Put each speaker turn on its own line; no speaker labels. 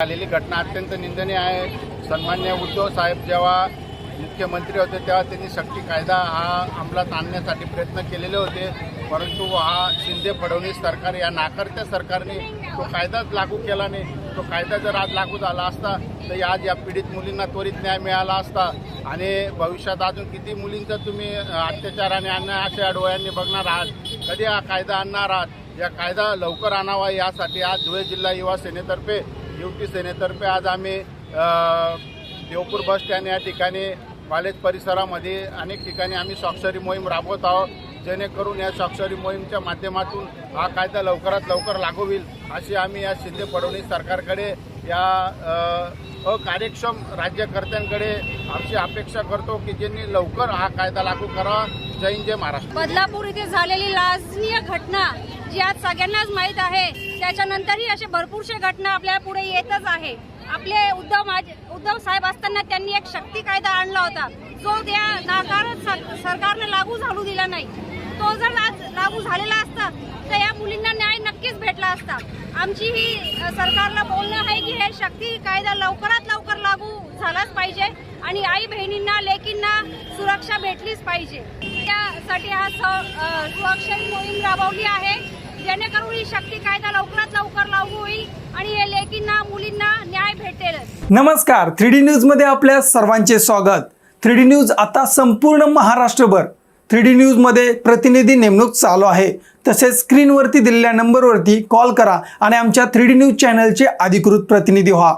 झालेली घटना अत्यंत निंदनीय आहे. सन्मान्य उद्धव साहेब जेव्हा मुख्यमंत्री होते तेव्हा त्यांनी शक्ती कायदा हा अंमलात आणण्यासाठी प्रयत्न केलेले होते. परंतु हा शिंदे फडणवीस सरकार या नाकारत्या सरकारने तो कायदाच लागू केला नाही. तो कायदा जर आज लागू झाला असता तर आज या पीडित मुलींना त्वरित न्याय मिळाला असता. आणि भविष्यात अजून किती मुलींचा तुम्ही अत्याचार आणि अन्याय अशा डोळ्यांनी बघणार आहात? कधी हा कायदा आणणार आहात? या कायदा लवकर आणावा यासाठी आज धुळे जिल्हा युवा सेनेतर्फे युवती सेनेतर्फे आज आम्ही देवपूर बस स्टँड या ठिकाणी कॉलेज परिसरामध्ये अनेक ठिकाणी आम्ही स्वाक्षरी मोहीम राबवत आहोत. जेणेकरून या स्वाक्षरी मोहीमच्या माध्यमातून हा कायदा लवकरात लवकर लागू होईल अशी आम्ही या शिंदे फडणवीस सरकारकडे या अकार्यक्षम राज्यकर्त्यांकडे आमची अपेक्षा करतो की ज्यांनी लवकर हा कायदा लागू करावा. जय हिंद जय महाराष्ट्र.
बदलापूर इथे झालेली लाजनीय घटना जी आज सगळ्यांनाच माहीत आहे त्याच्यानंतरही असे भरपूरशे घटना आपल्या पुढे येतच आहे. आपले उद्धव माज- उद्धव साहेब असताना त्यांनी एक शक्ती कायदा आणला होता. जो त्या नाकारत सर- सरकारने लागू झालू दिला नाही. तो जर आज लागू झालेला असता तर या मुलींना न्याय नक्कीच भेटला असता. आमची ही सरकारला बोलणं आहे की हे शक्ती कायदा लवकरात लवकर लागू झालाच पाहिजे आणि आई बहिणींना लेकींना सुरक्षा भेटलीच पाहिजे. त्यासाठी हा सुरक्षा मोहीम राबवली आहे. शक्ती कायदा लवकरात लवकर लागू होईल आणि हे लेकींना मुलींना न्याय भेटेल.
नमस्कार थ्री डी न्यूजमध्ये आपल्या सर्वांचे स्वागत. थ्री डी न्यूज आता संपूर्ण महाराष्ट्रभर. थ्री डी न्यूजमध्ये प्रतिनिधी नेमणूक चालू आहे. तसेच स्क्रीनवरती दिलेल्या नंबरवरती कॉल करा आणि आमच्या थ्री डी न्यूज चॅनलचे अधिकृत प्रतिनिधी व्हा.